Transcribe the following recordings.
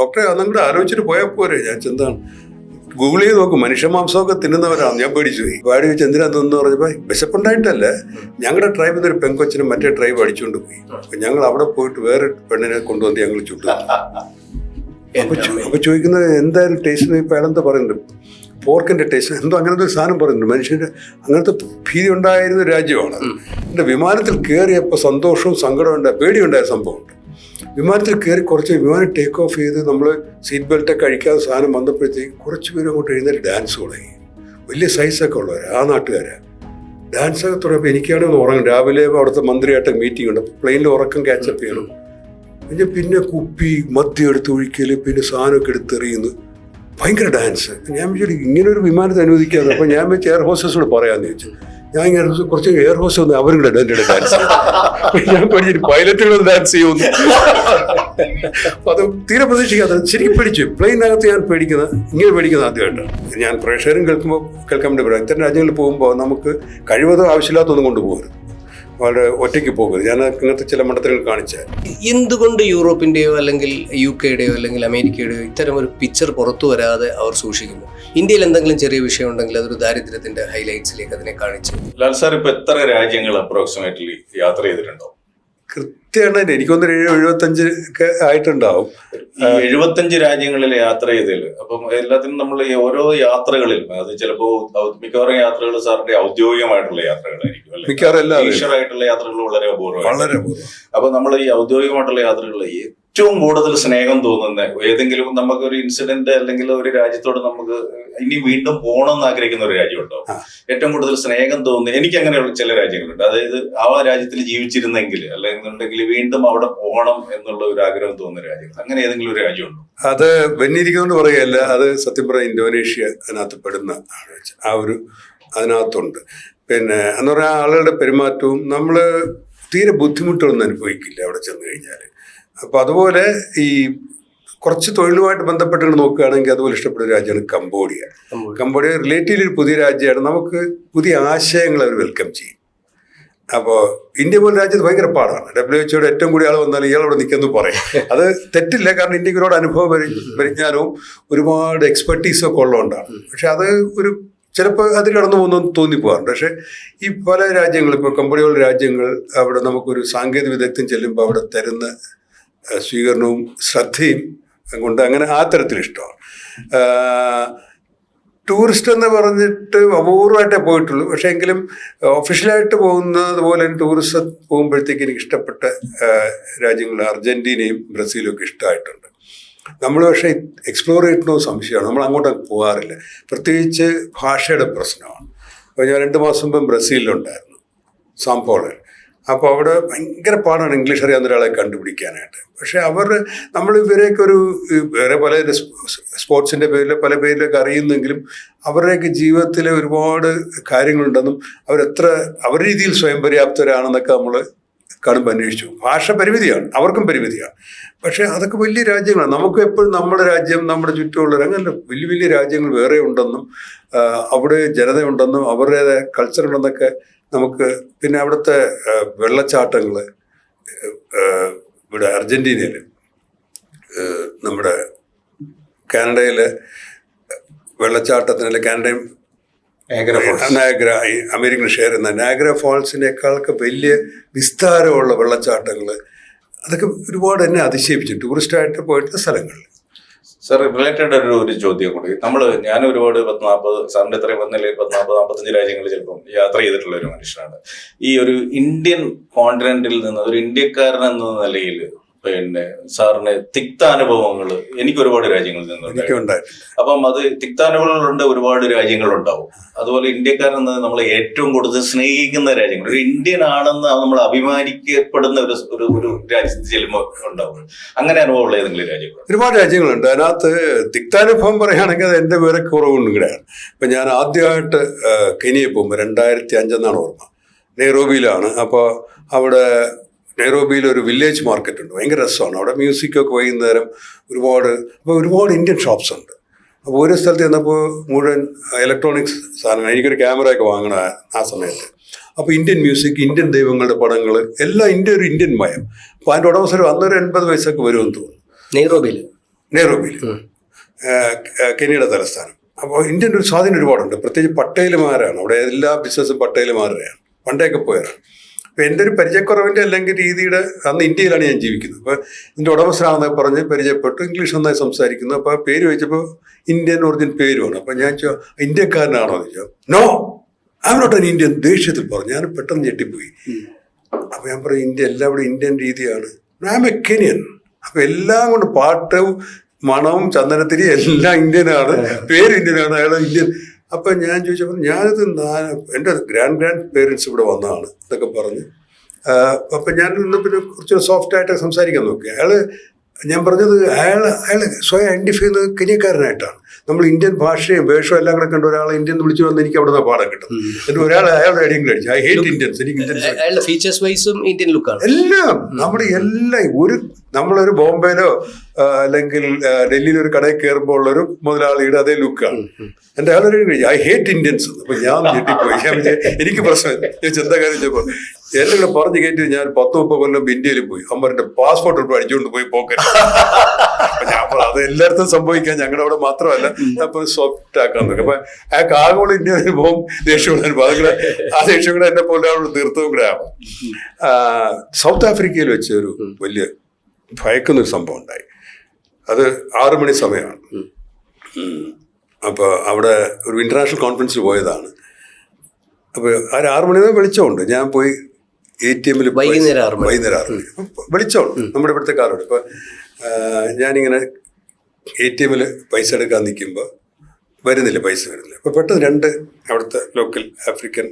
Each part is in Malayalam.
ഡോക്ടറെ അതും കൂടെ ആലോചിച്ചിട്ട് പോയാൽ പോരെ. ഞാൻ ചെന്താണ് ഗൂഗിൾ ചെയ്ത് നോക്കും മനുഷ്യമാംസമൊക്കെ തിന്നുന്നവരാണ് ഞാൻ പേടിച്ചു പോയി. വാടി വെച്ച് എന്തിനാ തിന്നു പറഞ്ഞപ്പോൾ വിശപ്പുണ്ടായിട്ടല്ല. ഞങ്ങളുടെ ട്രൈബിൽ നിന്ന് ഒരു പെങ്കൊച്ചിനും മറ്റേ ട്രൈബ് അടിച്ചുകൊണ്ട് പോയി. അപ്പൊ ഞങ്ങൾ അവിടെ പോയിട്ട് വേറെ പെണ്ണിനെ കൊണ്ടുവന്ന് ഞങ്ങൾ ചുട്ടു. അപ്പൊ ചോദിക്കുന്നത് എന്തായാലും ടേസ്റ്റ് ഇപ്പൊ അയാളെന്താ പറയുന്നുണ്ട് പോർക്കിന്റെ ടേസ്റ്റ് എന്തോ അങ്ങനത്തെ ഒരു സാധനം പറയുന്നുണ്ട്. മനുഷ്യന്റെ അങ്ങനത്തെ ഭീതി ഉണ്ടായിരുന്ന രാജ്യമാണ്. എന്റെ വിമാനത്തിൽ കയറിയപ്പോൾ സന്തോഷവും സങ്കടവും ഉണ്ടായ പേടിയുണ്ടായ സംഭവമുണ്ട്. വിമാനത്തിൽ കയറി കുറച്ച് വിമാനം ടേക്ക് ഓഫ് ചെയ്ത് നമ്മൾ സീറ്റ് ബെൽറ്റൊക്കെ അഴിക്കാതെ സാധനം വന്നപ്പോഴത്തേക്ക് കുറച്ച് പേര് അങ്ങോട്ട് എഴുന്നേറ്റ് ഡാൻസ് തുടങ്ങി. വലിയ സൈസൊക്കെ ഉള്ളവർ ആ നാട്ടുകാരാണ് ഡാൻസ് ഒക്കെ തുടങ്ങിയപ്പോൾ എനിക്കാണെങ്കിൽ ഉറങ്ങും രാവിലെ അവിടുത്തെ മന്ത്രിയായിട്ട് മീറ്റിംഗ് ഉണ്ട്. പ്ലെയിനിൽ ഉറക്കം ക്യാച്ചപ്പ് ചെയ്യണം. പിന്നെ പിന്നെ കുപ്പി മദ്യം എടുത്ത് ഒഴിക്കൽ പിന്നെ സാധനമൊക്കെ എടുത്തെറിയുന്നു ഭയങ്കര ഡാൻസ് ഞാൻ വിചാരിച്ചു ഇങ്ങനെ ഒരു വിമാനത്തെ അനുവദിക്കാതെ. അപ്പോൾ ഞാൻ എയർ ഹോസ്റ്റസോട് പറയാമെന്ന് ചോദിച്ചു ഞാൻ ഇങ്ങനെ കുറച്ച് എയർ ഹോസ് ഒന്ന് അവരും കൂടെ എന്റെ ഡാൻസ് ഞാൻ പഠിച്ചിട്ട് പൈലറ്റുകൾ ഡാൻസ് ചെയ്യുന്നു അപ്പൊ അത് തീരെ പ്രതീക്ഷിക്കാതെ ശരിക്കും പേടിച്ചു. പ്ലെയിനകത്ത് ഞാൻ പേടിക്കുന്നത് ഇങ്ങനെ പേടിക്കുന്നത് ആദ്യമായിട്ടാണ്. ഞാൻ പ്രേക്ഷകരും കേൾക്കുമ്പോൾ കേൾക്കാൻ വേണ്ടി പറയാം. ഇത്തരം രാജ്യങ്ങളിൽ പോകുമ്പോൾ നമുക്ക് കഴിവതോ ആവശ്യമില്ലാത്തൊന്നും കൊണ്ടുപോകരുത്. വളരെ ഒറ്റയ്ക്ക് പോകരുത് ഞാൻ ഇങ്ങനത്തെ ചില മണ്ഡലങ്ങൾ കാണിച്ച എന്തുകൊണ്ട് യൂറോപ്പിന്റെയോ അല്ലെങ്കിൽ യു കെയുടെയോ അല്ലെങ്കിൽ അമേരിക്കയുടെയോ ഇത്തരം ഒരു പിക്ചർ പുറത്തു വരാതെ അവർ സൂക്ഷിക്കുന്നു? ഇന്ത്യയിൽ എന്തെങ്കിലും ചെറിയ വിഷയം ഉണ്ടെങ്കിൽ അതൊരു ദാരിദ്ര്യത്തിന്റെ ഹൈലൈറ്റ്സിലേക്ക് അതിനെ കാണിച്ചു. ലാൽ സാർ ഇപ്പൊ എത്ര രാജ്യങ്ങൾ അപ്രോക്സിമേറ്റ്ലി യാത്ര ചെയ്തിട്ടുണ്ടോ? കൃത്യമായിട്ട് എനിക്കൊന്ന് ഏഴ് എഴുപത്തഞ്ച് ഒക്കെ ആയിട്ടുണ്ടാവും. എഴുപത്തഞ്ച് രാജ്യങ്ങളിൽ യാത്ര ചെയ്തതിൽ അപ്പം എല്ലാത്തിനും നമ്മൾ ഓരോ യാത്രകളിലും അത് ചിലപ്പോ മിക്കവാറും യാത്രകൾ സാറിന്റെ ഔദ്യോഗികമായിട്ടുള്ള യാത്രകളായിരിക്കും അല്ലെ? മിക്കവാറും ആയിട്ടുള്ള യാത്രകൾ വളരെ അപൂർവം വളരെ അപൂർവം. അപ്പൊ നമ്മൾ ഈ ഔദ്യോഗികമായിട്ടുള്ള യാത്രകളിൽ ഏറ്റവും കൂടുതൽ സ്നേഹം തോന്നുന്ന ഏതെങ്കിലും നമുക്കൊരു ഇൻസിഡന്റ് അല്ലെങ്കിൽ ഒരു രാജ്യത്തോട് നമുക്ക് ഇനി വീണ്ടും പോകണം എന്ന് ആഗ്രഹിക്കുന്ന ഒരു രാജ്യമുണ്ടോ. ഏറ്റവും കൂടുതൽ സ്നേഹം തോന്നുന്ന എനിക്ക് അങ്ങനെയുള്ള ചില രാജ്യങ്ങളുണ്ട്. അതായത് ആ രാജ്യത്തിൽ ജീവിച്ചിരുന്നെങ്കിൽ അല്ലെങ്കിൽ വീണ്ടും അവിടെ പോകണം എന്നുള്ള ഒരു ആഗ്രഹം തോന്നുന്ന രാജ്യങ്ങൾ. അങ്ങനെ ഏതെങ്കിലും ഒരു രാജ്യമുണ്ടോ? അത് വെന്നിരിക്കുന്നുണ്ട് പറയുകയല്ല. അത് സത്യം പറയാം ഇന്തോനേഷ്യ അതിനകത്ത് പെടുന്ന. ആ ഒരു അതിനകത്തുണ്ട്. പിന്നെ എന്ന് പറഞ്ഞാൽ ആളുകളുടെ പെരുമാറ്റവും നമ്മൾ തീരെ ബുദ്ധിമുട്ടുകളൊന്നും അനുഭവിക്കില്ല അവിടെ ചെന്ന് കഴിഞ്ഞാൽ അപ്പോൾ അതുപോലെ ഈ കുറച്ച് തൊഴിലുമായിട്ട് ബന്ധപ്പെട്ട് നോക്കുകയാണെങ്കിൽ അതുപോലെ ഇഷ്ടപ്പെട്ട ഒരു രാജ്യമാണ് കംബോഡിയ. കംബോഡിയ. റിലേറ്റീവ്ലി ഒരു പുതിയ രാജ്യമാണ്. നമുക്ക് പുതിയ ആശയങ്ങൾ അവർ വെൽക്കം ചെയ്യും. അപ്പോൾ ഇന്ത്യ പോലെ രാജ്യത്ത് ഭയങ്കര പാടാണ്. ഡബ്ല്യു എച്ച്ഒയുടെ ഏറ്റവും കൂടിയ ആൾ വന്നാൽ ഇയാൾ അവിടെ നിൽക്കുന്നു പറയും. അത് തെറ്റില്ല. കാരണം ഇന്ത്യയ്ക്ക് ഒരുപാട് അനുഭവ പരി- പരിജ്ഞാനവും ഒരുപാട് എക്സ്പെർട്ടീസും ഒക്കെ ഉള്ളതുകൊണ്ടാണ്. പക്ഷെ അത് ഒരു ചിലപ്പോൾ അതിൽ കടന്നു പോകുന്നു തോന്നിപ്പോകാറുണ്ട്. പക്ഷേ ഈ പല രാജ്യങ്ങൾ ഇപ്പോൾ രാജ്യങ്ങൾ അവിടെ നമുക്കൊരു സാങ്കേതിക വിദഗ്ധം ചെല്ലുമ്പോൾ അവിടെ തരുന്ന സ്വീകരണവും ശ്രദ്ധയും കൊണ്ട് അങ്ങനെ ആ തരത്തിൽ ഇഷ്ടമാണ് ടൂറിസ്റ്റ് എന്ന് പറഞ്ഞിട്ട് അപൂർവമായിട്ടേ പോയിട്ടുള്ളൂ. പക്ഷേ എങ്കിലും ഒഫീഷ്യലായിട്ട് പോകുന്നത് പോലെ ടൂറിസ്റ്റ് പോകുമ്പോഴത്തേക്ക് എനിക്ക് ഇഷ്ടപ്പെട്ട രാജ്യങ്ങൾ അർജന്റീനയും ബ്രസീലും ഒക്കെ ഇഷ്ടമായിട്ടുണ്ട്. നമ്മൾ പക്ഷേ എക്സ്പ്ലോർ ചെയ്തിട്ടുള്ള സംശയമാണ്. നമ്മൾ അങ്ങോട്ട് പോകാറില്ല. പ്രത്യേകിച്ച് ഭാഷയുടെ പ്രശ്നമാണ്. അപ്പോൾ ഞാൻ രണ്ട് മാസം മുമ്പ് ബ്രസീലിലുണ്ടായിരുന്നു. സാംപോളയിൽ അപ്പോൾ അവിടെ ഭയങ്കര പാടാണ് ഇംഗ്ലീഷ് അറിയാവുന്ന ഒരാളെ കണ്ടുപിടിക്കാനായിട്ട്. പക്ഷേ അവർ നമ്മൾ ഇവരെയൊക്കെ ഒരു വേറെ പല സ്പോർട്സിന്റെ പേരിൽ പല പേരിലൊക്കെ അറിയുന്നെങ്കിലും അവരുടെയൊക്കെ ജീവിതത്തിലെ ഒരുപാട് കാര്യങ്ങളുണ്ടെന്നും അവരെത്ര അവരുടെ രീതിയിൽ സ്വയം പര്യാപ്തരാണെന്നൊക്കെ നമ്മൾ കാണുമ്പോൾ അന്വേഷിച്ചു. ഭാഷ പരിമിതിയാണ് അവർക്കും പരിമിതിയാണ്. പക്ഷേ അതൊക്കെ വലിയ രാജ്യങ്ങളാണ്. നമുക്ക് എപ്പോഴും നമ്മുടെ രാജ്യം നമ്മുടെ ചുറ്റുമുള്ള അങ്ങനെ വലിയ വലിയ രാജ്യങ്ങൾ വേറെ ഉണ്ടെന്നും അവിടെ ജനതയുണ്ടെന്നും അവരുടെ കൾച്ചർ ഉണ്ടെന്നൊക്കെ നമുക്ക് പിന്നെ അവിടുത്തെ വെള്ളച്ചാട്ടങ്ങൾ ഇവിടെ അർജന്റീനയിൽ നമ്മുടെ കാനഡയിലെ വെള്ളച്ചാട്ടത്തിന് അല്ലെ കാനഡയും നയാഗ്ര അമേരിക്കൻ ഷെയർ എന്ന നയാഗ്ര ഫാൾസിനേക്കാളൊക്കെ വലിയ വിസ്താരമുള്ള വെള്ളച്ചാട്ടങ്ങൾ അതൊക്കെ ഒരുപാട് എന്നെ അതിശയിപ്പിച്ചു. ടൂറിസ്റ്റായിട്ട് പോയിട്ടുള്ള സ്ഥലങ്ങൾ. സാർ റിലേറ്റഡ് ഒരു ഒരു ചോദ്യം കൂടി. നമ്മൾ ഞാൻ ഒരുപാട് പത്ത് നാൽപ്പത് സാറിന്റെ ഇത്രയും വന്നില്ലേ പത്ത് നാൽപ്പത് നാൽപ്പത്തഞ്ച് രാജ്യങ്ങളിൽ ചിലപ്പം യാത്ര ചെയ്തിട്ടുള്ള ഒരു മനുഷ്യനാണ്. ഈ ഒരു ഇന്ത്യൻ കോണ്ടിനെന്റിൽ നിന്ന് ഒരു ഇന്ത്യക്കാരൻ എന്ന നിലയിൽ പിന്നെ സാറിന് തിക്താനുഭവങ്ങൾ എനിക്ക് ഒരുപാട് രാജ്യങ്ങളിൽ നിന്നുണ്ട് അപ്പം അത് തിക്താനുഭവങ്ങളുണ്ട് ഒരുപാട് രാജ്യങ്ങളുണ്ടാവും. അതുപോലെ ഇന്ത്യക്കാരെന്ന് നമ്മളെ നമ്മൾ ഏറ്റവും കൂടുതൽ സ്നേഹിക്കുന്ന രാജ്യങ്ങൾ. ഒരു ഇന്ത്യൻ ആണെന്ന് നമ്മൾ അഭിമാനിക്കപ്പെടുന്ന ഒരു ഒരു ഒരു രാജ്യത്ത് ചെല്ലുമ്പോൾ ഉണ്ടാവും. അങ്ങനെ അനുഭവമുള്ള ഏതെങ്കിലും രാജ്യങ്ങൾ ഒരുപാട് രാജ്യങ്ങളുണ്ട്. അതിനകത്ത് തിക്താനുഭവം പറയുകയാണെങ്കിൽ അത് എന്റെ വേറെ കുറവുണ്ട് ഇവിടെയാണ്. ഇപ്പം ഞാൻ ആദ്യമായിട്ട് കെനിയ പോകുമ്പോൾ രണ്ടായിരത്തി അഞ്ചെന്നാണ് ഓർമ്മ. നെയ്റോബിയിലാണ്. അപ്പോൾ അവിടെ നെയ്റോബിയിൽ ഒരു വില്ലേജ് മാർക്കറ്റ് ഉണ്ട്. ഭയങ്കര രസമാണ്. അവിടെ മ്യൂസിക്കൊക്കെ വൈകുന്നേരം ഒരുപാട് അപ്പോൾ ഒരുപാട് ഇന്ത്യൻ ഷോപ്സ് ഉണ്ട്. അപ്പോൾ ഓരോ സ്ഥലത്ത് ചെന്നപ്പോൾ മുഴുവൻ ഇലക്ട്രോണിക്സ് സാധനങ്ങൾ എനിക്കൊരു ക്യാമറയൊക്കെ വാങ്ങണ ആ സമയത്ത്. അപ്പോൾ ഇന്ത്യൻ മ്യൂസിക് ഇന്ത്യൻ ദൈവങ്ങളുടെ പടങ്ങൾ എല്ലാം ഇന്ത്യ ഒരു ഇന്ത്യൻ മയം. അപ്പോൾ അതിന്റെ ഉടമസ്ഥർ അന്നൊരു എൺപത് വയസ്സൊക്കെ വരുമെന്ന് തോന്നുന്നു. നെയ്റോബിയിൽ നെയ്റോബിയിൽ കെനിയുടെ തലസ്ഥാനം. അപ്പോൾ ഇന്ത്യൻ ഒരു സ്വാധീനം ഒരുപാടുണ്ട്. പ്രത്യേകിച്ച് പട്ടേലുമാരാണ്. അവിടെ എല്ലാ ബിസിനസ്സും പട്ടേലുമാരുടെയാണ്. പണ്ടേയൊക്കെ പോയതാണ് അപ്പോൾ എന്റെ ഒരു പരിചയക്കുറവിന്റെ അല്ലെങ്കിൽ രീതിയുടെ അന്ന് ഇന്ത്യയിലാണ് ഞാൻ ജീവിക്കുന്നത്. അപ്പോൾ എന്റെ ഉടമസ്ഥനാണെന്നൊക്കെ പറഞ്ഞ് പരിചയപ്പെട്ടു ഇംഗ്ലീഷ് നന്നായി സംസാരിക്കുന്നു. അപ്പോൾ ആ പേര് വെച്ചപ്പോൾ ഇന്ത്യൻ ഒറിജിൻ പേരുമാണ്. അപ്പോൾ ഞാൻ ചോ ഇന്ത്യക്കാരനാണോ എന്ന് ചോദിച്ചു. No I not an Indian ദേഷ്യത്തിൽ പറഞ്ഞു. ഞാൻ പെട്ടെന്ന് ഞെട്ടിപ്പോയി. അപ്പോൾ ഞാൻ പറഞ്ഞു ഇന്ത്യ എല്ലാവരും ഇന്ത്യൻ രീതിയാണ്. ഐ എം എ കെനിയൻ അപ്പോൾ എല്ലാം കൊണ്ട് പാട്ടും മണവും ചന്ദനത്തിരി എല്ലാം ഇന്ത്യനാണ്. പേര് ഇന്ത്യനാണ്. അയാൾ ഇന്ത്യൻ അപ്പം ഞാൻ ചോദിച്ചപ്പോൾ ഞാനിത് നാ- എന്റെ ഗ്രാൻഡ് ഗ്രാൻഡ് പേരൻസ് ഇവിടെ വന്നതാണ് എന്നൊക്കെ പറഞ്ഞ്. അപ്പം ഞാൻ പിന്നെ കുറച്ച് സോഫ്റ്റായിട്ട് സംസാരിക്കാൻ നോക്കി. അയാൾ ഞാൻ പറഞ്ഞത് അയാൾ അയാൾ സ്വയം ഐഡന്റിഫൈ ചെയ്യുന്നത് കെനിയക്കാരനായിട്ടാണ്. നമ്മൾ ഇന്ത്യൻ ഭാഷയും വേഷവും എല്ലാം കൂടെ കണ്ട ഒരാളെ ഇന്ത്യൻ വിളിച്ചു വന്ന് എനിക്ക് അവിടെ നിന്ന് പാഠം കിട്ടും എന്നിട്ട് ഒരാൾ അയാളുടെ ഐഡിയും കഴിച്ചു ഐ ഹേറ്റ് ഇന്ത്യൻസ് എനിക്ക് ഇന്ത്യൻസ് ഫീച്ചേഴ്സ് വൈസും ഇന്ത്യൻ ലുക്കാണ് എല്ലാം നമ്മുടെ എല്ലാം ഒരു നമ്മളൊരു ബോംബെയിലോ അല്ലെങ്കിൽ ഡൽഹിയിൽ ഒരു കടയിൽ കയറുമ്പോൾ ഉള്ളൊരു മുതലാളിയുടെ അതേ ലുക്കാണ് എന്റെ ആളൊരു ഐ ഹേറ്റ് ഇന്ത്യൻസ് അപ്പൊ ഞാൻ ഞെട്ടിപ്പോയി. ഞാൻ എനിക്ക് പ്രശ്നം. ഞാൻ ചിന്ത കാര്യം? ചോദിച്ചപ്പോ എന്നെ കൂടെ പറഞ്ഞു കയറ്റി ഞാൻ പത്ത് മുപ്പത് കൊല്ലം ഇന്ത്യയിൽ പോയി. അമ്മ പാസ്പോർട്ട് ഇട്ട് അടിച്ചുകൊണ്ട് പോയി പോക്കറ്റ്. ഞാൻ അത് എല്ലായിടത്തും സംഭവിക്കാൻ ഞങ്ങളുടെ അവിടെ മാത്രമല്ല. അപ്പൊ സോഫ്റ്റ് ആക്കാൻ നോക്കി. അപ്പൊ അയാൾക്ക് ആഗോള ഇന്ത്യ പോകും ദേഷ്യം അതുകൂടെ ആ ദേഷ്യം കൂടെ എന്നെ പോലെ അവിടെ തീർത്തവും കൂടെ ആവാം. ആ, സൗത്ത് ആഫ്രിക്കയിൽ വെച്ച ഒരു വലിയ ഭയക്കുന്നൊരു സംഭവം ഉണ്ടായി. അത് ആറു മണി സമയമാണ്. അപ്പോൾ അവിടെ ഒരു ഇന്റർനാഷണൽ കോൺഫറൻസിൽ പോയതാണ്. അപ്പോൾ ആ ആറു മണി വെളിച്ചമുണ്ട്. ഞാൻ പോയി എ ടി എമ്മിൽ വൈകുന്നേരം ആറ്. വൈകുന്നേരം ആറ് മണി. വെളിച്ചമുണ്ട്. നമ്മുടെ ഇവിടുത്തെ കാറുണ്ട്. ഇപ്പോൾ ഞാനിങ്ങനെ എ ടി എമ്മിൽ പൈസ എടുക്കാൻ നിൽക്കുമ്പോൾ വരുന്നില്ല പൈസ വരുന്നില്ല. അപ്പോൾ പെട്ടെന്ന് രണ്ട് അവിടുത്തെ ലോക്കൽ ആഫ്രിക്കൻ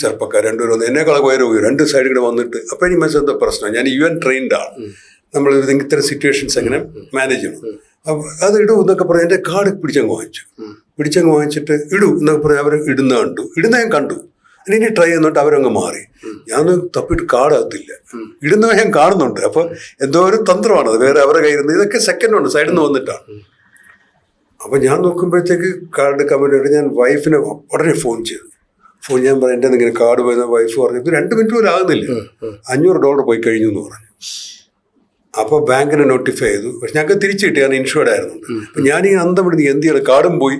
ചെറുപ്പക്കാർ രണ്ടുപേരും വന്ന് എന്നെക്കാളെ പോയി. രണ്ട് സൈഡിൽ കൂടെ വന്നിട്ട് അപ്പോൾ എനിക്ക് മനസ്സിൽ പ്രശ്നം. ഞാൻ യു എൻ ട്രെയിൻഡാണ് നമ്മൾ ഇത് ഇത്തരം സിറ്റുവേഷൻസ് എങ്ങനെ മാനേജ് ചെയ്യണം. അപ്പോൾ അത് ഇടൂ എന്നൊക്കെ പറഞ്ഞ് എന്റെ കാർഡ് പിടിച്ചങ്ങ് വാങ്ങിച്ചു. പിടിച്ചങ്ങ് വാങ്ങിച്ചിട്ട് ഇടൂ എന്നൊക്കെ പറഞ്ഞ് അവർ ഇടുന്ന കണ്ടു. ഇടുന്ന ഞാൻ കണ്ടു. ഇനി ഇനി ട്രൈ ചെയ്യുന്നുണ്ട് അവരങ്ങ് മാറി. ഞാൻ തപ്പിട്ട് കാടാകത്തില്ല. ഇടുന്ന ഞാൻ കാണുന്നുണ്ട്. അപ്പോൾ എന്തോ ഒരു തന്ത്രമാണത് വേറെ അവരുടെ കയ്യിൽ നിന്ന് ഇതൊക്കെ സെക്കൻഡ് ഉണ്ട് സൈഡിൽ നിന്ന് വന്നിട്ടാണ് അപ്പം ഞാൻ നോക്കുമ്പോഴത്തേക്ക് കാർഡ് കമ്പനിയോട് ഞാൻ വൈഫിനെ ഉടനെ ഫോൺ ചെയ്തു. ഫോൺ ഞാൻ പറഞ്ഞു എന്റെ ഇങ്ങനെ കാർഡ് പോയെന്ന് വൈഫ് പറഞ്ഞു. ഇത് രണ്ട് മിനിറ്റ് പോലും ആകുന്നില്ല. അഞ്ഞൂറ് ഡോളർ പോയി കഴിഞ്ഞു എന്ന് പറഞ്ഞു. അപ്പോൾ ബാങ്കിനെ നോട്ടിഫൈ ചെയ്തു. പക്ഷെ ഞങ്ങൾക്ക് തിരിച്ചു കിട്ടി ഞാൻ ഇൻഷുർഡ് ആയിരുന്നു. അപ്പം ഞാൻ ഈ അന്തം വിടുന്നു എന്ത് ചെയ്യണം? കാടും പോയി.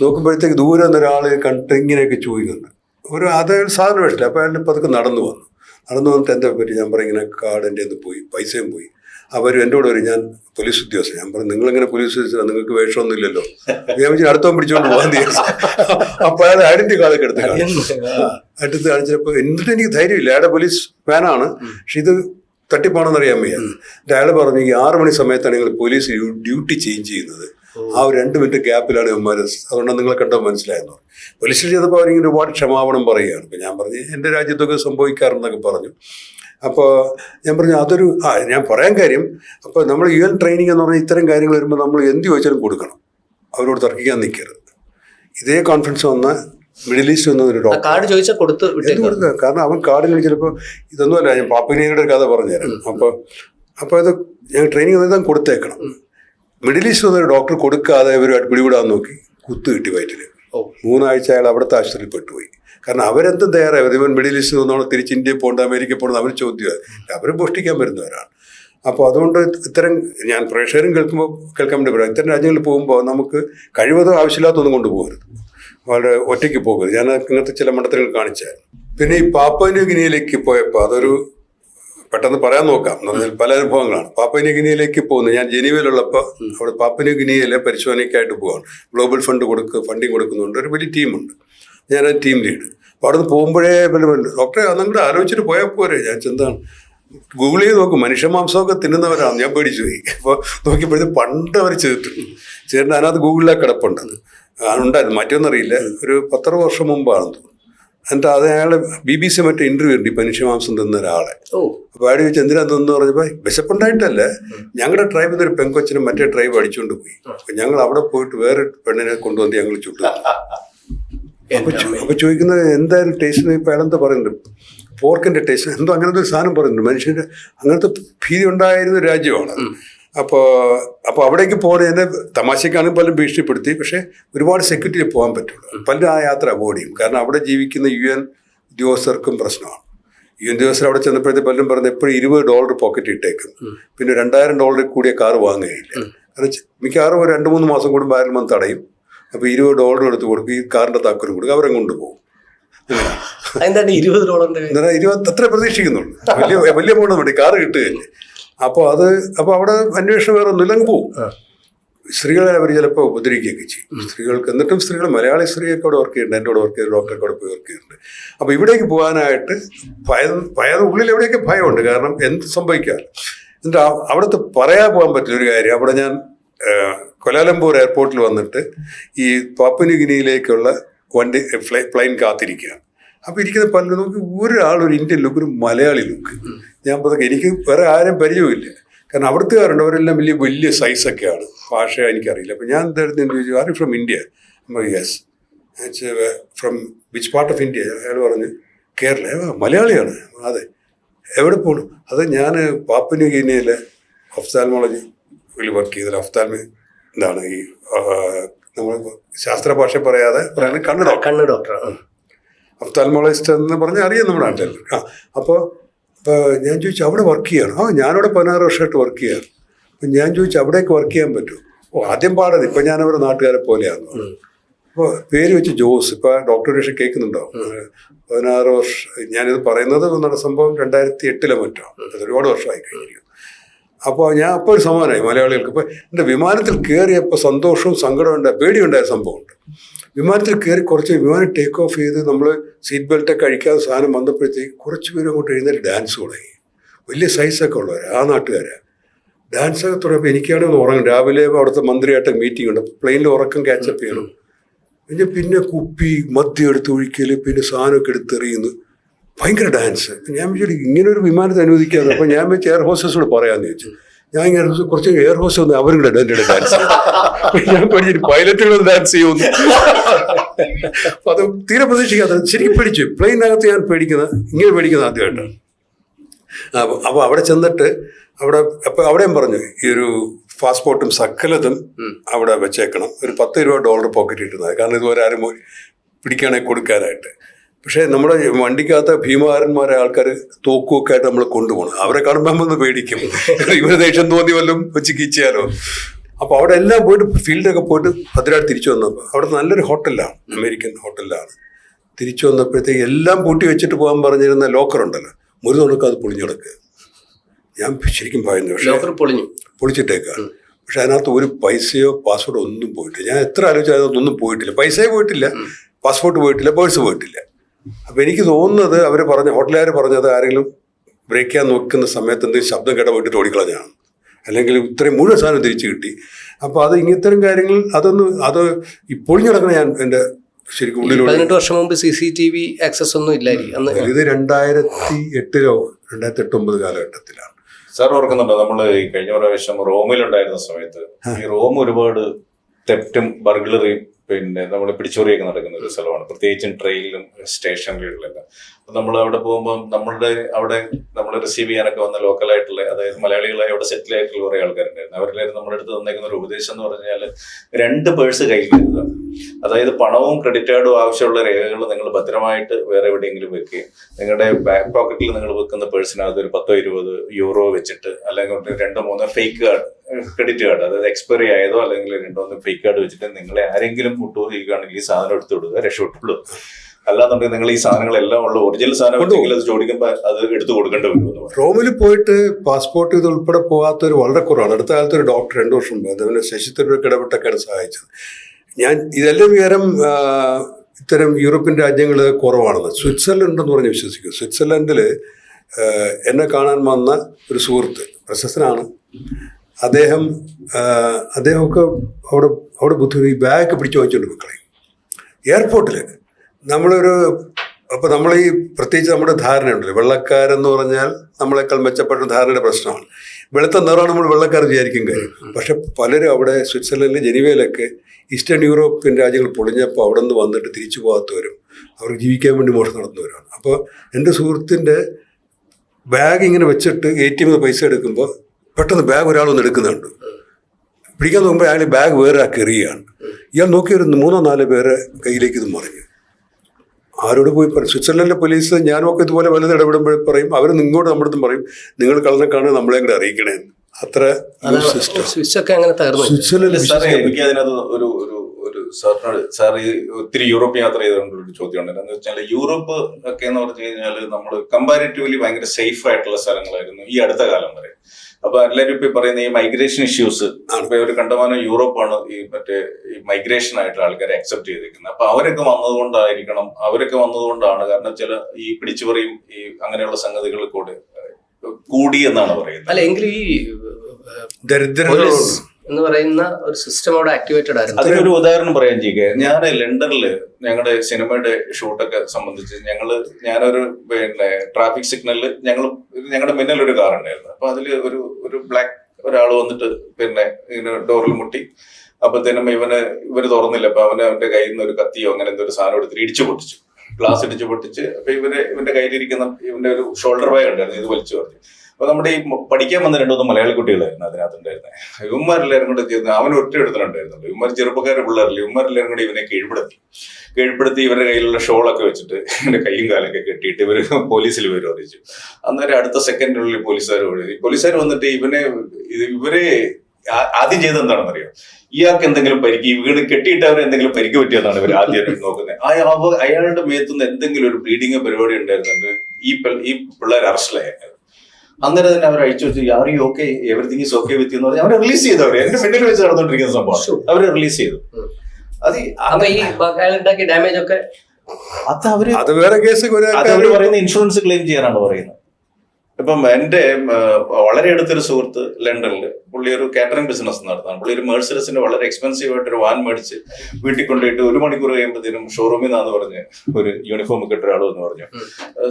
നോക്കുമ്പോഴത്തേക്ക് ദൂരെ നിന്നൊരാൾ കണ്ടിട്ട് ഇങ്ങനെയൊക്കെ ചോദിക്കുന്നുണ്ട്. ഒരു അത് സാധനം വേണ്ടില്ല അപ്പോൾ അയാൾ പതുക്കെ നടന്നു വന്നു. നടന്നു വന്നിട്ട് എന്താ പറ്റി? ഞാൻ പറഞ്ഞു ഇങ്ങനെ കാടിന്റെ ഒന്ന് പോയി പൈസയും പോയി. അവർ എന്റെ കൂടെ വരും ഞാൻ പോലീസ് ഉദ്യോഗസ്ഥൻ. ഞാൻ പറഞ്ഞു നിങ്ങളിങ്ങനെ പോലീസ് ഉദ്യോഗസ്ഥനാണ് നിങ്ങൾക്ക് വേഷമൊന്നും ഇല്ലല്ലോ. ഞാൻ വിചാരിച്ചു അടുത്തവൻ പിടിച്ചോണ്ട് പോകാൻ അപ്പോൾ അയാൾ ഐഡന്റി കാർഡൊക്കെ എടുത്ത് കാണിച്ചു. കാണിച്ചപ്പോൾ എന്നിട്ട് എനിക്ക് ധൈര്യമില്ല. അയാളുടെ പോലീസ് ഫാനാണ് പക്ഷെ ഇത് തട്ടിപ്പാണെന്ന് അറിയാൻ വയ്യ. എന്നിട്ട് അയാൾ പറഞ്ഞു ഈ ആറ് മണി സമയത്താണ് നിങ്ങൾ പോലീസ് ഡ്യൂട്ടി ചേഞ്ച് ചെയ്യുന്നത്. ആ ഒരു രണ്ട് മിനിറ്റ് ഗ്യാപ്പിലാണ് ഇവന്മാർ അതുകൊണ്ട് നിങ്ങളെ കണ്ടോ മനസ്സിലായെന്ന് പറഞ്ഞു. പോലീസ് ചെയ്തപ്പോൾ അവരിങ്ങനെ ഒരുപാട് ക്ഷമാപണം പറയുകയാണ്. അപ്പം ഞാൻ പറഞ്ഞു എന്റെ രാജ്യത്തൊക്കെ സംഭവിക്കാറുണ്ടെന്നൊക്കെ പറഞ്ഞു. അപ്പോൾ ഞാൻ പറഞ്ഞു അതൊരു ആ ഞാൻ പറയാൻ കാര്യം അപ്പോൾ നമ്മൾ യു എൻ ട്രെയിനിങ് എന്ന് പറഞ്ഞാൽ ഇത്തരം കാര്യങ്ങൾ വരുമ്പോൾ നമ്മൾ എന്ത് ചോദിച്ചാലും കൊടുക്കണം. അവരോട് തർക്കിക്കാൻ നിൽക്കരുത്. ഇതേ കോൺഫിഡൻസ് വന്ന മിഡിൽ ഈസ്റ്റ് വന്ന ഒരു ഡോക്ടർ കാർഡ് ചോദിച്ചാൽ കൊടുത്ത് എന്ത് കാരണം അവൻ കാർഡിൽ ചിലപ്പോൾ ഇതൊന്നുമല്ല ഞാൻ പാപ്പിനിയുടെ ഒരു കഥ പറഞ്ഞുതരാം. അപ്പോൾ അപ്പോൾ ഇത് ഞാൻ ട്രെയിനിങ് തന്നെ കൊടുത്തേക്കണം. മിഡിൽ ഈസ്റ്റ് വന്ന ഒരു ഡോക്ടർ കൊടുക്കാതെ ഇവരുമായിട്ട് പിടികൂടാൻ നോക്കി കുത്തു കിട്ടി വയറ്റിൽ. മൂന്നാഴ്ച അയാൾ അവിടുത്തെ ആശുപത്രിയിൽ പെട്ടുപോയി. കാരണം അവരെന്തും തയ്യാറായി. ഇവൻ മിഡിൽ ഈസ്റ്റ് നിന്നോളം തിരിച്ച് ഇന്ത്യയിൽ പോകേണ്ട അമേരിക്കയിൽ പോകണം അവർ ചോദ്യമായി അവർ മോഷ്ടിക്കാൻ വരുന്നവരാണ്. അപ്പോൾ അതുകൊണ്ട് ഇത്തരം ഞാൻ പ്രേക്ഷകരും കേൾക്കുമ്പോൾ കേൾക്കാൻ വേണ്ടി പറയാം. ഇത്തരം രാജ്യങ്ങളിൽ പോകുമ്പോൾ നമുക്ക് കഴിവതും ആവശ്യമില്ലാത്തൊന്നും കൊണ്ടുപോകരുത്. വളരെ ഒറ്റയ്ക്ക് പോകരുത്. ഞാൻ ഇങ്ങനത്തെ ചില മണ്ഡലങ്ങൾ കാണിച്ചായിരുന്നു പിന്നെ ഈ പാപ്പന്യൂ ഗിനിയിലേക്ക് പോയപ്പോൾ അതൊരു പെട്ടെന്ന് പറയാൻ നോക്കാം. എന്ന് പറഞ്ഞാൽ പല അനുഭവങ്ങളാണ്. പാപ്പന്യൂ ഗിനിയിലേക്ക് പോകുന്നു. ഞാൻ ജനീവയിലുള്ളപ്പോൾ അവിടെ പാപ്പന്യൂ ഗിനിയിലെ പരിശോധനയ്ക്കായിട്ട് പോവാണ്. ഗ്ലോബൽ ഫണ്ട് കൊടുക്കുക ഫണ്ടിങ് കൊടുക്കുന്നുണ്ട്. ഒരു വലിയ ടീമുണ്ട്. ഞാൻ ആ ടീം ലീഡ്. അപ്പോൾ അവിടെ നിന്ന് പോകുമ്പോഴേ പിന്നെ ഡോക്ടറെ കൂടെ ആലോചിച്ചിട്ട് പോയാൽ പോരെ. ഞാൻ ചെന്താണ് ഗൂഗിൾ ചെയ്ത് നോക്കും. മനുഷ്യമാംസമൊക്കെ തിന്നുന്നവരാണ് ഞാൻ പേടിച്ചു പോയി അപ്പോൾ നോക്കിയപ്പോഴത്തെ പണ്ട് അവർ ചെയ്തിട്ടുണ്ട്. ചേട്ടൻ അതിനകത്ത് ഗൂഗിളിലെ കിടപ്പുണ്ടത്. ഉണ്ടായിരുന്നു മറ്റൊന്നറിയില്ല. ഒരു പത്തര വർഷം മുമ്പാണെന്ന് തോന്നുന്നു. എന്നിട്ട് അത് അയാൾ ബി ബി സി മറ്റേ ഇന്റർവ്യൂ ഉണ്ട് ഈ മനുഷ്യമാംസം തിന്ന ഒരാളെ. അപ്പോൾ അയാൾ ചോദിച്ചു എന്തിനാ തിന്നു പറഞ്ഞപ്പോൾ വിശപ്പുണ്ടായിട്ടല്ല. ഞങ്ങളുടെ ട്രൈബിൽ നിന്ന് ഒരു പെങ്കൊച്ചിനെ മറ്റേ ട്രൈബ് അടിച്ചുകൊണ്ട് പോയി. അപ്പോൾ ഞങ്ങൾ അവിടെ പോയിട്ട് വേറെ പെണ്ണിനെ കൊണ്ടുവന്ന് ഞങ്ങൾ ചുട്ടു. അപ്പൊ എന്റെ ചോ- അപ്പൊ ചോദിക്കുന്നത് എന്തായാലും ടേസ്റ്റ് ഇപ്പൊ അയാളെന്താ പറയുന്നുണ്ട് പോർക്കിന്റെ ടേസ്റ്റ് എന്തോ അങ്ങനത്തെ ഒരു സാധനം പറയുന്നുണ്ട്. മനുഷ്യന്റെ അങ്ങനത്തെ ഭീതി ഉണ്ടായിരുന്ന രാജ്യമാണ് അപ്പോൾ അപ്പോൾ അവിടേക്ക് പോകുന്നതിനെ തമാശക്കാണ് പലരും ഭീഷണിപ്പെടുത്തി. പക്ഷേ ഒരുപാട് സെക്യൂരിറ്റിയിൽ പോകാൻ പറ്റുള്ളൂ. പലരും ആ യാത്ര അവോയ്ഡ് ചെയ്യും. കാരണം അവിടെ ജീവിക്കുന്ന യു എൻ ഉദ്യോഗസ്ഥർക്കും പ്രശ്നമാണ്. യു എൻ ഉദ്യോഗസ്ഥർ അവിടെ ചെന്നപ്പോഴത്തെ പലരും പറഞ്ഞത് എപ്പോഴും ഇരുപത് ഡോളർ പോക്കറ്റ് ഇട്ടേക്കും. പിന്നെ രണ്ടായിരം ഡോളറിൽ കൂടിയ കാർ വാങ്ങുകയില്ല. കാരണം മിക്കവാറും ഒരു രണ്ട് മൂന്ന് മാസം കൂടുമ്പോൾ ആരും മന്ത് തടയും. അപ്പോൾ ഇരുപത് ഡോളർ എടുത്ത് കൊടുക്കും. ഈ കാറിന്റെ താക്കോലും കൊടുക്കും. അവരെ കൊണ്ടുപോകും. എന്താണ് ഇരുപത് ഡോളറിന്റെ ഇരുപത് അത്ര പ്രതീക്ഷിക്കുന്നുള്ളൂ. വലിയ വലിയ എമൗണ്ട് വേണ്ടി. കാറ് കിട്ടുകയല്ലേ. അപ്പോൾ അത് അപ്പോൾ അവിടെ അന്വേഷണം വേറെ ഒന്നുമില്ല അങ്ങ് പോവും. സ്ത്രീകളെ അവർ ചിലപ്പോൾ ഉപദ്രവിക്കുകയൊക്കെ ചെയ്യും. സ്ത്രീകൾക്ക് എന്നിട്ടും സ്ത്രീകൾ മലയാളി സ്ത്രീയൊക്കെ അവിടെ വർക്ക് ചെയ്യുന്നുണ്ട് എന്റെ കൂടെ വർക്ക് ചെയ്ത് ഡോക്ടറൊക്കെ കൂടെ പോയി വർക്ക് ചെയ്യുന്നുണ്ട്. അപ്പോൾ ഇവിടേക്ക് പോകാനായിട്ട് ഭയം ഭയം ഉള്ളിൽ എവിടെയൊക്കെ ഭയമുണ്ട്? കാരണം എന്ത് സംഭവിക്കാം എന്നിട്ട് അവിടുത്തെ പറയാൻ പോകാൻ പറ്റില്ല ഒരു കാര്യം. അവിടെ ഞാൻ കൊലാലംപൂർ എയർപോർട്ടിൽ വന്നിട്ട് ഈ പാപ്പുനുഗിനിയിലേക്കുള്ള വണ്ടി ഫ്ലൈ പ്ലെയിൻ കാത്തിരിക്കുകയാണ്. അപ്പോൾ ഇരിക്കുന്ന പലരും നോക്കി ഒരാളൊരു ഒരു ഇന്ത്യൻ ലുക്ക് ഒരു മലയാളി ലുക്ക് ഞാൻ പറഞ്ഞു എനിക്ക് വേറെ ആരും പരിചയമില്ല കാരണം അവിടുത്തുകാരുണ്ട് അവരെല്ലാം വലിയ വലിയ സൈസൊക്കെയാണ് ഭാഷ എനിക്കറിയില്ല. അപ്പം ഞാൻ എന്തായിരുന്നു എന്ന് ചോദിച്ചു ആരും from India yes from which part of India അയാൾ പറഞ്ഞു കേരള. മലയാളിയാണ്. അതെ. എവിടെ പോണു? അത് ഞാൻ പാപ്പന് ഗീനയിലെ ഒഫ്താൽമോളജി വർക്ക് ചെയ്തത്. ഒഫ്താൽമി എന്താണ് ഈ നമ്മൾ ശാസ്ത്ര ഭാഷ പറയാതെ പറയുന്നത് കണ്ണ് ഡോക്ടർ. കണ്ണ് ഒഫ്താൽമോളജിസ്റ്റ് എന്ന് പറഞ്ഞാൽ അറിയാം നമ്മുടെ നാട്ടിൽ. ആ അപ്പോൾ അപ്പോൾ ഞാൻ ചോദിച്ചു അവിടെ വർക്ക് ചെയ്യണം? ആ ഞാനവിടെ പതിനാറ് വർഷമായിട്ട് വർക്ക് ചെയ്യാം. അപ്പം ഞാൻ ചോദിച്ചു അവിടേക്ക് വർക്ക് ചെയ്യാൻ പറ്റും ഓ ആദ്യം പാടത് ഇപ്പം ഞാനവിടെ നാട്ടുകാരെ പോലെയാണ് അപ്പോൾ പേര് വെച്ച് ജോസ്. ഇപ്പോൾ ഡോക്ടർ ഡേഷൻ കേൾക്കുന്നുണ്ടോ? പതിനാറ് വർഷം ഞാനിത് പറയുന്നത് എന്നുള്ള സംഭവം രണ്ടായിരത്തി എട്ടിലെ മറ്റോ അത് ഒരുപാട് വർഷമായി കഴിഞ്ഞിരിക്കും അപ്പോൾ ഞാൻ അപ്പോൾ ഒരു സമാനമായി മലയാളികൾക്ക്. ഇപ്പോൾ എന്റെ വിമാനത്തിൽ കയറിയപ്പോൾ സന്തോഷവും സങ്കടവും ഉണ്ടായ പേടിയുണ്ടായ സംഭവമുണ്ട്. വിമാനത്തിൽ കയറി കുറച്ച് വിമാനം ടേക്ക് ഓഫ് ചെയ്ത് നമ്മൾ സീറ്റ് ബെൽറ്റൊക്കെ അഴിക്കാതെ സാധനം വന്നപ്പോഴത്തേക്ക് കുറച്ച് പേര് അങ്ങോട്ട് എഴുന്നേറ്റ് ഡാൻസ് തുടങ്ങി. വലിയ സൈസൊക്കെ ഉള്ളവർ ആ നാട്ടുകാരാണ് ഡാൻസ് ഒക്കെ തുടങ്ങിയപ്പോൾ എനിക്കാണ് ഉറങ്ങും രാവിലെ അവിടുത്തെ മന്ത്രിയായിട്ട് മീറ്റിംഗ് ഉണ്ട്. പ്ലെയിനിൽ ഉറക്കം ക്യാച്ചപ്പ് ചെയ്യണം. പിന്നെ പിന്നെ കുപ്പി മദ്യം എടുത്ത് ഒഴിക്കൽ പിന്നെ സാധനമൊക്കെ എടുത്തെറിയുന്നു ഭയങ്കര ഡാൻസ് ഞാൻ വിചാരിച്ചു ഇങ്ങനെ ഒരു വിമാനത്തെ അനുവദിക്കാതെ അപ്പോൾ ഞാൻ വെച്ച് എയർ ഹോസ്റ്റസോട് പറയാമെന്ന് ചോദിച്ചു ഞാൻ ഇങ്ങനെ കുറച്ച് എയർ ഹോസ്റ്റസ് ഒന്ന് ഡാൻസ് ഞാൻ പഠിച്ചിട്ട് പൈലറ്റുകൾ ഡാൻസ് ചെയ്യുമെന്ന്. അപ്പൊ അത് തീരെ പ്രതീക്ഷിക്കാതെ ശരിക്കും പേടിച്ചു. പ്ലെയിനകത്ത് ഞാൻ പേടിക്കുന്ന ഇങ്ങനെ പേടിക്കുന്ന ആദ്യമായിട്ടാണ്. അപ്പൊ- അപ്പോൾ അവിടെ ചെന്നിട്ട് അവിടെ അപ്പോൾ അവിടെയും പറഞ്ഞു ഈ ഒരു പാസ്പോർട്ടും സക്കലതും അവിടെ വെച്ചേക്കണം. ഒരു പത്ത് രൂപ ഡോളർ പോക്കറ്റ് ഇട്ടുന്നത് കാരണം ഇതുവരെ ആരും പിടിക്കുകയാണെങ്കിൽ കൊടുക്കാനായിട്ട്. പക്ഷേ നമ്മുടെ വണ്ടിക്കകത്ത് ഭീമകാരന്മാരെ ആൾക്കാർ തോക്കുമൊക്കെ ആയിട്ട് നമ്മൾ കൊണ്ടുപോകണം. അവരെ കാണുമ്പോൾ നമ്മൾ പേടിക്കും. ഇവർ ദേഷ്യം തോന്നി വല്ലതും വെച്ച് കീച്ചിയാലോ. അപ്പോൾ അവിടെ എല്ലാം പോയിട്ട് ഫീൽഡൊക്കെ പോയിട്ട് ഭദ്രമായിട്ട് തിരിച്ചു വന്നപ്പോൾ അവിടെ നല്ലൊരു ഹോട്ടലാണ് അമേരിക്കൻ ഹോട്ടലാണ്. തിരിച്ചു വന്നപ്പോഴത്തേക്ക് എല്ലാം പൂട്ടി വെച്ചിട്ട് പോകാൻ പറഞ്ഞിരുന്ന ലോക്കർ ഉണ്ടല്ലോ. ഒരു തുണക്ക് പൊളിഞ്ഞു ഞാൻ ശരിക്കും ഭയന്നു. പക്ഷേ ലോക്കർ പൊളിഞ്ഞു. പൊളിച്ചിട്ടേക്കാണ് പക്ഷെ അതിനകത്ത് ഒരു പൈസയോ പാസ്പോർട്ടോ ഒന്നും പോയിട്ടില്ല. ഞാൻ എത്ര ആലോചിച്ചാൽ അതൊന്നും പോയിട്ടില്ല. പൈസയെ പോയിട്ടില്ല. പാസ്പോർട്ട് പോയിട്ടില്ല പേഴ്സ് പോയിട്ടില്ല. അപ്പോൾ എനിക്ക് തോന്നുന്നത് അവർ പറഞ്ഞ ഹോട്ടലുകാർ പറഞ്ഞത് ആരെങ്കിലും ബ്രേക്ക് ചെയ്യാൻ നോക്കുന്ന സമയത്ത് എന്തെങ്കിലും ശബ്ദം കേട്ട പോയിട്ട് ഓടിക്കളഞ്ഞാണ്. അല്ലെങ്കിൽ ഇത്രയും മുഴുവൻ സാധനം തിരിച്ചു കിട്ടി. അപ്പോൾ അത് ഇത്തരം കാര്യങ്ങൾ അതൊന്ന് അത് ഇപ്പോഴും നടക്കുന്ന ഞാൻ എന്റെ ശരിക്കും പതിനെട്ട് വർഷം മുമ്പ് C C T V access ഒന്നും ഇല്ലായിരിക്കും. അന്ന് ഇത് രണ്ടായിരത്തി എട്ടിലോ രണ്ടായിരത്തി എട്ട് ഒമ്പത് കാലഘട്ടത്തിലാണ്. സാർ ഓർക്കുന്നുണ്ടോ നമ്മൾ ഈ കഴിഞ്ഞ പ്രാവശ്യം റോമിലുണ്ടായിരുന്ന സമയത്ത് ഈ റോം ഒരുപാട് തെറ്റും ബർഗ്ലറിയും പിന്നെ നമ്മൾ പിടിച്ചോറിയൊക്കെ നടക്കുന്ന ഒരു സ്ഥലമാണ്. പ്രത്യേകിച്ചും ട്രെയിനിലും സ്റ്റേഷനിലുമെല്ലാം അപ്പൊ നമ്മൾ അവിടെ പോകുമ്പോൾ നമ്മളുടെ അവിടെ നമ്മൾ റിസീവ് ചെയ്യാനൊക്കെ വന്ന ലോക്കലായിട്ടുള്ള അതായത് മലയാളികളായി അവിടെ സെറ്റിൽ ആയിട്ടുള്ള കുറെ ആൾക്കാരുണ്ടായിരുന്നു. അവരെല്ലാവരും നമ്മുടെ അടുത്ത് തന്നേക്കുന്ന ഒരു ഉപദേശം എന്ന് പറഞ്ഞാൽ രണ്ട് പേഴ്സ് കയ്യിൽ കരുതുക. അതായത് പണവും ക്രെഡിറ്റ് കാർഡും ആവശ്യമുള്ള രേഖകൾ നിങ്ങൾ ഭദ്രമായിട്ട് വേറെ എവിടെയെങ്കിലും വെക്കുകയും നിങ്ങളുടെ ബാക്ക് പോക്കറ്റിൽ നിങ്ങൾ വെക്കുന്ന പേഴ്സിനകത്ത് ഒരു പത്തോ ഇരുപത് യൂറോ വെച്ചിട്ട് അല്ലെങ്കിൽ രണ്ടോ മൂന്നോ ഫേക്ക് കാർഡ് ക്രെഡിറ്റ് കാർഡ് അതായത് എക്സ്പയറി ആയതോ അല്ലെങ്കിൽ രണ്ടോ ഒന്ന് ഫേക്ക് കാർഡ് വെച്ചിട്ട് നിങ്ങളെ ആരെങ്കിലും മുട്ടോ ചെയ്യുകയാണെങ്കിൽ ഈ സാധനം എടുത്തു കൊടുക്കുക രക്ഷപ്പെട്ടുള്ളൂ. അല്ലാന്നുണ്ടെങ്കിൽ നിങ്ങൾ ഈ സാധനങ്ങളെല്ലാം ഉള്ള ഒറിജിനൽ സാധനം ഉണ്ടെങ്കിൽ അത് ചോദിക്കുമ്പോൾ അത് എടുത്തു കൊടുക്കേണ്ടി വരും റോമിൽ പോയിട്ട് പാസ്പോർട്ട് ഇത് ഉൾപ്പെടെ പോകാത്തൊരു വളരെ കുറവാണ്. അടുത്ത കാലത്ത് ഒരു ഡോക്ടർ രണ്ട് വർഷം ഉണ്ട് അതുപോലെ ശശി തരൂർ ഇടപെട്ടൊക്കെയാണ് സഹായിച്ചത്. ഞാൻ ഇതെല്ലാം വിവരം ഇത്തരം യൂറോപ്യൻ രാജ്യങ്ങൾ കുറവാണെന്ന്. സ്വിറ്റ്സർലൻഡ് എന്ന് പറഞ്ഞ് വിശ്വസിക്കും. സ്വിറ്റ്സർലൻഡിൽ എന്നെ കാണാൻ വന്ന ഒരു സുഹൃത്ത് പ്രശസ്തനാണ്. അദ്ദേഹം അദ്ദേഹമൊക്കെ അവിടെ അവിടെ ബുദ്ധി ഈ ബാഗ് പിടിച്ചു വാങ്ങിച്ചുണ്ട് മക്കളെ എയർപോർട്ടിൽ നമ്മളൊരു അപ്പോൾ നമ്മൾ ഈ പ്രത്യേകിച്ച് നമ്മുടെ ധാരണയുണ്ടല്ലോ. വെള്ളക്കാരെന്ന് പറഞ്ഞാൽ നമ്മളെക്കാൾ മെച്ചപ്പെട്ട ധാരണയുടെ പ്രശ്നമാണ്. വെളുത്ത നിറമാണ് നമ്മൾ വെള്ളക്കാർ വിചാരിക്കും കാര്യം. പക്ഷെ പലരും അവിടെ സ്വിറ്റ്സർലൻഡിൽ ജനീവയിലൊക്കെ ഈസ്റ്റേൺ യൂറോപ്യൻ രാജ്യങ്ങൾ പൊളിഞ്ഞപ്പോൾ അവിടെ നിന്ന് വന്നിട്ട് തിരിച്ചു പോകാത്തവരും അവർക്ക് ജീവിക്കാൻ വേണ്ടി മോഷണം നടത്തുന്നവരാണ് അപ്പോൾ എന്റെ സുഹൃത്തിന്റെ ബാഗ് ഇങ്ങനെ വെച്ചിട്ട് എ ടി എമ്മിൽ പൈസ എടുക്കുമ്പോൾ പെട്ടെന്ന് ബാഗ് ഒരാൾ ഒന്ന് എടുക്കുന്നുണ്ട്. പിടിക്കാൻ നോക്കുമ്പോൾ അയാൾ ബാഗ് വേറെ ആക്കി എറിയുകയാണ് ഇയാൾ നോക്കി ഒരു മൂന്നോ നാലോ പേരെ കയ്യിലേക്ക് ഇത് മറിഞ്ഞു. ആരോട് പോയി പറയും സ്വിറ്റ്സർലൻഡിലെ പോലീസ് ഞാനൊക്കെ ഇതുപോലെ വലുത് ഇടപെടുമ്പോൾ പറയും അവർ നിങ്ങോട്ട് നമ്മുടെ അടുത്തും പറയും നിങ്ങൾ കള്ളനെ കാണുക നമ്മളെ കൂടെ അറിയിക്കണേ. അത്ര അങ്ങനെ എനിക്ക് അതിനകത്ത് ഒരു ഒരു ഒരു സാറിനോട് സാർ ഈ ഒത്തിരി യൂറോപ്പ് യാത്ര ചെയ്തുകൊണ്ട് ഒരു ചോദ്യം ഉണ്ട്. എന്ന് വെച്ചാൽ യൂറോപ്പ് ഒക്കെ എന്ന് പറഞ്ഞു കഴിഞ്ഞാൽ നമ്മൾ കമ്പാരിറ്റീവ്ലി ഭയങ്കര സേഫ് ആയിട്ടുള്ള സ്ഥലങ്ങളായിരുന്നു ഈ അടുത്ത കാലം വരെ. അപ്പൊ എല്ലാവരും ഇപ്പൊ പറയുന്ന ഈ മൈഗ്രേഷൻ ഇഷ്യൂസ് ഇപ്പൊ ഒരു കണ്ടമാനം യൂറോപ്പാണ് ഈ മറ്റേ ഈ മൈഗ്രേഷൻ ആയിട്ട് ആൾക്കാരെ അക്സെപ്റ്റ് ചെയ്തിരിക്കുന്നത് അപ്പൊ അവരൊക്കെ വന്നതുകൊണ്ടായിരിക്കണം അവരൊക്കെ വന്നതുകൊണ്ടാണ് കാരണം ചില ഈ പിടിച്ചുപറിയും ഈ അങ്ങനെയുള്ള സംഗതികൾ കൂടെ കൂടി എന്നാണ് പറയുന്നത്. അല്ല എങ്കിലും ഈ പോലീസ് എന്ന് പറയുന്ന ഒരു സിസ്റ്റം അവിടെ ആക്ടിവേറ്റഡ് ആയിരുന്നു. അതിനൊരു ഉദാഹരണം പറയാൻ ചെയ്യുക. ഞാൻ ലണ്ടനിൽ ഞങ്ങളുടെ സിനിമയുടെ ഷൂട്ടൊക്കെ സംബന്ധിച്ച് ഞങ്ങൾ ഞാനൊരു പിന്നെ ട്രാഫിക് സിഗ്നലിൽ ഞങ്ങൾ ഞങ്ങളുടെ മുന്നിൽ ഒരു കാർ ഉണ്ടായിരുന്നു. അപ്പൊ അതിൽ ഒരു ഒരു ബ്ലാക്ക് ഒരാൾ വന്നിട്ട് പിന്നെ ഇങ്ങനെ ഡോറിൽ മുട്ടി. അപ്പത്തേനും ഇവന് ഇവർ തുറന്നില്ല. അപ്പൊ അവന് അവന്റെ കയ്യിൽ നിന്ന് ഒരു കത്തിയോ അങ്ങനെ എന്തോ ഒരു സാധനം എടുത്തിട്ട് ഇടിച്ചു പൊട്ടിച്ചു. ഗ്ലാസ് ഇടിച്ചു പൊട്ടിച്ച്. അപ്പൊ ഇവർ ഇവന്റെ കയ്യിലിരിക്കുന്ന ഇവന്റെ ഒരു ഷോൾഡർ ബാഗ് ഉണ്ടായിരുന്നു. ഇത് വലിച്ചു പറഞ്ഞു അപ്പൊ നമ്മുടെ ഈ പഠിക്കാൻ വന്ന രണ്ടു മൂന്ന് മലയാളി കുട്ടികളായിരുന്നു അതിനകത്തുണ്ടായിരുന്നത് ഇവന്മാരെല്ലാവരും കൂടെ ചേർന്ന് അവൻ ഒറ്റ എടുത്തിട്ടുണ്ടായിരുന്നുള്ളൂ ഇവന്മാർ ചെറുപ്പക്കാരുടെ പിള്ളേരില്ല ഇവന്മാരെല്ലാവരും കൂടെ ഇവനെ കീഴ്പ്പെടുത്തി. കീഴ്പ്പെടുത്തി ഇവരുടെ കയ്യിലുള്ള ഷോളൊക്കെ വെച്ചിട്ട് ഇവന്റെ കൈയും കാലൊക്കെ കെട്ടിയിട്ട് ഇവർ പോലീസിൽ വരും അറിയിച്ചു. അന്നേരം അടുത്ത സെക്കൻഡിനുള്ളിൽ പോലീസുകാർ പോലീസുകാർ വന്നിട്ട് ഇവനെ ഇവരെ ആദ്യം ചെയ്തത് എന്താണെന്ന് അറിയാം ഇയാൾക്ക് എന്തെങ്കിലും പരിക്ക് വീട് കെട്ടിയിട്ട് അവരെ എന്തെങ്കിലും പരിക്ക് പറ്റിയെന്നാണ് ഇവർ ആദ്യം നോക്കുന്നത് അയാളുടെ മേത്തുനിന്ന് എന്തെങ്കിലും ഒരു ബ്ലീഡിങ് പരിപാടി ഉണ്ടായിരുന്നുണ്ട്. ഈ ഈ പിള്ളേർ അറസ്റ്റിലായ അന്നേരം തന്നെ അവർ അഴിച്ചു വെച്ചു are you okay everything is okay with എന്ന് പറഞ്ഞ് അവരെ റിലീസ് ചെയ്തു അവരെ. എന്റെ ഫ്രണ്ടിൽ വെച്ച് നടന്നുകൊണ്ടിരിക്കുന്ന സംഭവം അവരെ റിലീസ് ചെയ്തു. അത് ഈ- ഡാമേജ് ഒക്കെ അത് അവർ അത് വേറെ കേസ് പറയുന്ന ഇൻഷുറൻസ് ക്ലെയിം ചെയ്യാനാണ് പറയുന്നത്. ഇപ്പം എന്റെ വളരെ അടുത്തൊരു സുഹൃത്ത് ലണ്ടനിൽ പുള്ളി ഒരു കാറ്ററിംഗ് ബിസിനസ് നടത്താണ് പുള്ളി ഒരു മേഴ്സറസിന്റെ വളരെ എക്സ്പെൻസീവ് ആയിട്ട് ഒരു വാൻ മേടിച്ച് വീട്ടിൽ കൊണ്ടുപോയിട്ട് ഒരു മണിക്കൂർ കഴിയുമ്പോഴത്തേനും ഷോറൂമിൽ നിന്നാന്ന് പറഞ്ഞ് ഒരു യൂണിഫോം ഒക്കെ ഇട്ട ഒരാൾ എന്ന് പറഞ്ഞു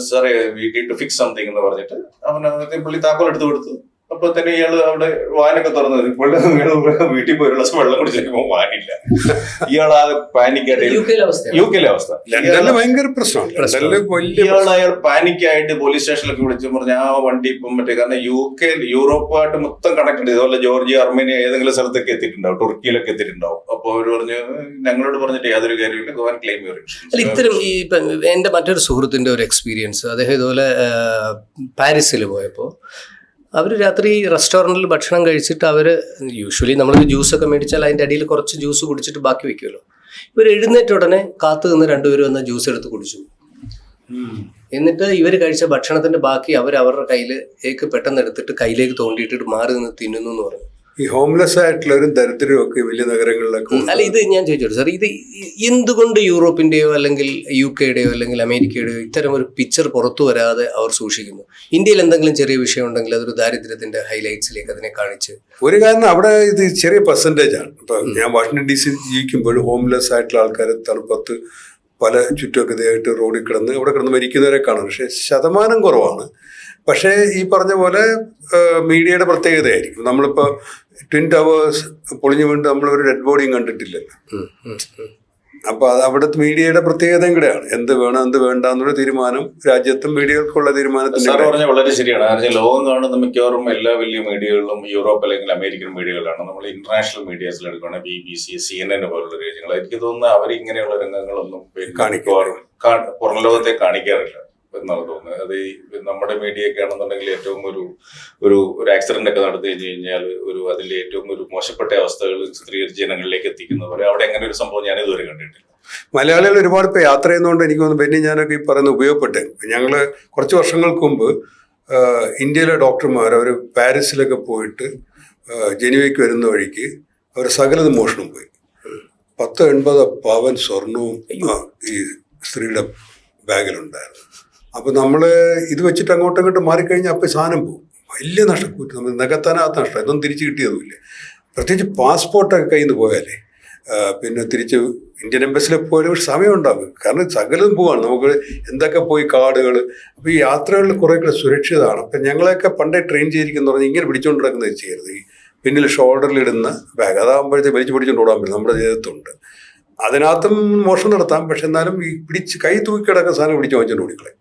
സാറേ വീട്ടിൽ ടു ഫിക്സ് സംതിങ് എന്ന് പറഞ്ഞിട്ട് അവൻ പുള്ളി താക്കോൽ എടുത്ത് കൊടുത്തു. അപ്പൊ തന്നെ ഇയാൾ അവിടെ വാനൊക്കെ തുറന്നത് വീട്ടിൽ പോയി ഒരു വെള്ളം കുടിച്ചിരിക്കുമ്പോൾ വാനില്ല. ഇയാൾ ആ പാനിക്കായിട്ട് യു കെയിലെ അവസ്ഥ. ഭയങ്കര പ്രശ്നമാണ് ഇയാൾ അയാൾ പാനിക് ആയിട്ട് പോലീസ് സ്റ്റേഷനിലൊക്കെ വിളിച്ചു പറഞ്ഞ ആ വണ്ടി ഇപ്പം മറ്റേ കാരണം യു കെ യൂറോപ്പായിട്ട് മൊത്തം കണക്ട് ഇതുപോലെ ജോർജിയ അർമേനിയ ഏതെങ്കിലും സ്ഥലത്തൊക്കെ എത്തിയിട്ടുണ്ടാവും. തുർക്കിയിലൊക്കെ എത്തിയിട്ടുണ്ടാവും. അപ്പൊ അവർ പറഞ്ഞു ഞങ്ങളോട് പറഞ്ഞിട്ട് യാതൊരു കാര്യമില്ല. ഗോവൻ ക്ലെയിം ചെയ്യും ഇത്തരം ഈ എന്റെ മറ്റൊരു സുഹൃത്തിന്റെ ഒരു എക്സ്പീരിയൻസ് അദ്ദേഹം ഇതുപോലെ പാരീസിൽ പോയപ്പോൾ അവർ രാത്രി റെസ്റ്റോറന്റിൽ ഭക്ഷണം കഴിച്ചിട്ട് അവർ യൂഷ്വലി നമ്മൾ ജ്യൂസൊക്കെ മേടിച്ചാൽ അതിന്റെ അടിയിൽ കുറച്ച് ജ്യൂസ് കുടിച്ചിട്ട് ബാക്കി വെക്കുമല്ലോ. ഇവർ എഴുന്നേറ്റ ഉടനെ കാത്തു നിന്ന് രണ്ടുപേരും വന്ന ജ്യൂസ് എടുത്ത് കുടിച്ചു. എന്നിട്ട് ഇവർ കഴിച്ച ഭക്ഷണത്തിന്റെ ബാക്കി അവർ അവരുടെ കയ്യിലേക്ക് പെട്ടെന്ന് എടുത്തിട്ട് കയ്യിലേക്ക് തോണ്ടിയിട്ടിട്ട് മാറി നിന്ന് തിന്നുന്നു എന്ന് പറഞ്ഞു. ഈ ഹോംലെസ് ആയിട്ടുള്ളവരും ദരിദ്രരും ഒക്കെ വലിയ നഗരങ്ങളിലൊക്കെ. അല്ല ഇത് ഞാൻ ചോദിച്ചോളൂ സാർ ഇത് എന്തുകൊണ്ട് യൂറോപ്പിന്റെയോ അല്ലെങ്കിൽ യു കെയുടെയോ അല്ലെങ്കിൽ അമേരിക്കയുടെയോ ഇത്തരം ഒരു പിക്ചർ പുറത്തു വരാതെ അവർ സൂക്ഷിക്കുന്നു? ഇന്ത്യയിൽ എന്തെങ്കിലും ചെറിയ വിഷയം ഉണ്ടെങ്കിൽ അതൊരു ദാരിദ്ര്യത്തിന്റെ ഹൈലൈറ്റ്സിലേക്ക് അതിനെ കാണിച്ച് ഒരു കാരണം അവിടെ ഇത് ചെറിയ പെർസെന്റേജ് ആണ്. ഇപ്പൊ ഞാൻ വാഷിംഗ്ടൺ ഡി സി ജീവിക്കുമ്പോൾ ഹോംലെസ് ആയിട്ടുള്ള ആൾക്കാർ തണുപ്പത്ത് പല ചുറ്റുമൊക്കെ ഇതായിട്ട് റോഡിൽ കിടന്ന് അവിടെ കിടന്ന് മരിക്കുന്നവരെ കാണും. പക്ഷെ ശതമാനം കുറവാണ്. പക്ഷേ ഈ പറഞ്ഞ പോലെ മീഡിയയുടെ പ്രത്യേകതയായിരിക്കും. നമ്മളിപ്പോൾ ട്വിൻ ടവേഴ്സ് പൊളിഞ്ഞു വീണ്ടും നമ്മളൊരു ഡെഡ് ബോഡിയും കണ്ടിട്ടില്ലല്ലോ അപ്പോൾ അത് അവിടുത്തെ മീഡിയയുടെ പ്രത്യേകതയും കൂടെയാണ്. എന്ത് വേണം എന്ത് വേണ്ട എന്നുള്ള തീരുമാനം രാജ്യത്തും മീഡിയകൾക്കുള്ള തീരുമാനത്തിന്. വളരെ ശരിയാണ്. കാരണം ലോകം കാണുന്ന മിക്കവാറും എല്ലാ വലിയ മീഡിയകളിലും യൂറോപ്പ് അല്ലെങ്കിൽ അമേരിക്കൻ മീഡിയകളാണ്. നമ്മൾ ഇന്റർനാഷണൽ മീഡിയസിൽ എടുക്കുകയാണ് B B C C N N പോലുള്ള രാജ്യങ്ങൾ എനിക്ക് തോന്നുന്നു അവർ ഇങ്ങനെയുള്ള രംഗങ്ങളൊന്നും കാണിക്കുവാറും പുറം ലോകത്തെ കാണിക്കാറില്ല. എന്നാണ് തോന്നുന്നത്. അത് ഈ നമ്മുടെ മീഡിയ ഒക്കെ ആണെന്നുണ്ടെങ്കിൽ ഏറ്റവും ഒരു ഒരു ഒരു ആക്സിഡന്റ് ഒക്കെ നടത്തി കഴിഞ്ഞു കഴിഞ്ഞാൽ ഒരു അതിൽ ഏറ്റവും ഒരു മോശപ്പെട്ട അവസ്ഥകൾ സ്ത്രീ ജനങ്ങളിലേക്ക് എത്തിക്കുന്നവരെ അവിടെ അങ്ങനെ ഒരു സംഭവം ഞാൻ ഇതുവരെ കണ്ടിട്ടില്ല. മലയാളികൾ ഒരുപാട് ഇപ്പോൾ യാത്ര ചെയ്യുന്നതുകൊണ്ട് എനിക്ക് തോന്നുന്നു പിന്നെ ഞാനൊക്കെ ഈ പറയുന്നത് ഉപയോഗപ്പെട്ടു. ഞങ്ങൾ കുറച്ച് വർഷങ്ങൾക്ക് മുമ്പ് ഇന്ത്യയിലെ ഡോക്ടർമാർ അവർ പാരീസിലൊക്കെ പോയിട്ട് ജനുവയ്ക്ക് വരുന്ന വഴിക്ക് അവർ സകലത് മോഷണം പോയി. പത്ത് എൺപത് പവൻ സ്വർണവും ഈ സ്ത്രീയുടെ ബാഗിലുണ്ടായിരുന്നു. അപ്പോൾ നമ്മൾ ഇത് വെച്ചിട്ട് അങ്ങോട്ടും ഇങ്ങോട്ടും മാറിക്കഴിഞ്ഞാൽ അപ്പോൾ സാധനം പോകും. വലിയ നഷ്ടം നമ്മൾ നികത്താനാത്ത നഷ്ടം. ഇതൊന്നും തിരിച്ചു കിട്ടിയതുമില്ല. പ്രത്യേകിച്ച് പാസ്പോർട്ടൊക്കെ കയ്യിൽ നിന്ന് പോയാലേ പിന്നെ തിരിച്ച് ഇന്ത്യൻ എംബസിൽ പോയാലും ഒരു സമയം ഉണ്ടാകും കാരണം സകലം പോവാണ്. നമുക്ക് എന്തൊക്കെ പോയി കാടുകൾ അപ്പോൾ ഈ യാത്രകളിൽ കുറേ കൂടെ സുരക്ഷിതമാണ്. അപ്പം ഞങ്ങളെയൊക്കെ പണ്ടേ ട്രെയിൻ ചെയ്തിരിക്കുന്ന പറഞ്ഞാൽ ഇങ്ങനെ പിടിച്ചുകൊണ്ട് നടക്കുന്നത് ചെയ്യരുത്. ഈ പിന്നിൽ ഷോൾഡറിലിടുന്ന ബാഗ്. അതാകുമ്പോഴത്തെ വലിച്ചു പിടിച്ചുകൊണ്ട് ഓടാൻ പറ്റും നമ്മുടെ ജീവിതത്തുണ്ട് അതിനകത്തും മോഷണം നടത്താം. പക്ഷെ എന്നാലും ഈ പിടിച്ച് കൈ തൂക്കി കിടക്കുന്ന സാധനം പിടിച്ച് വാങ്ങിച്ചുകൊണ്ട് ഓടിക്കളയും.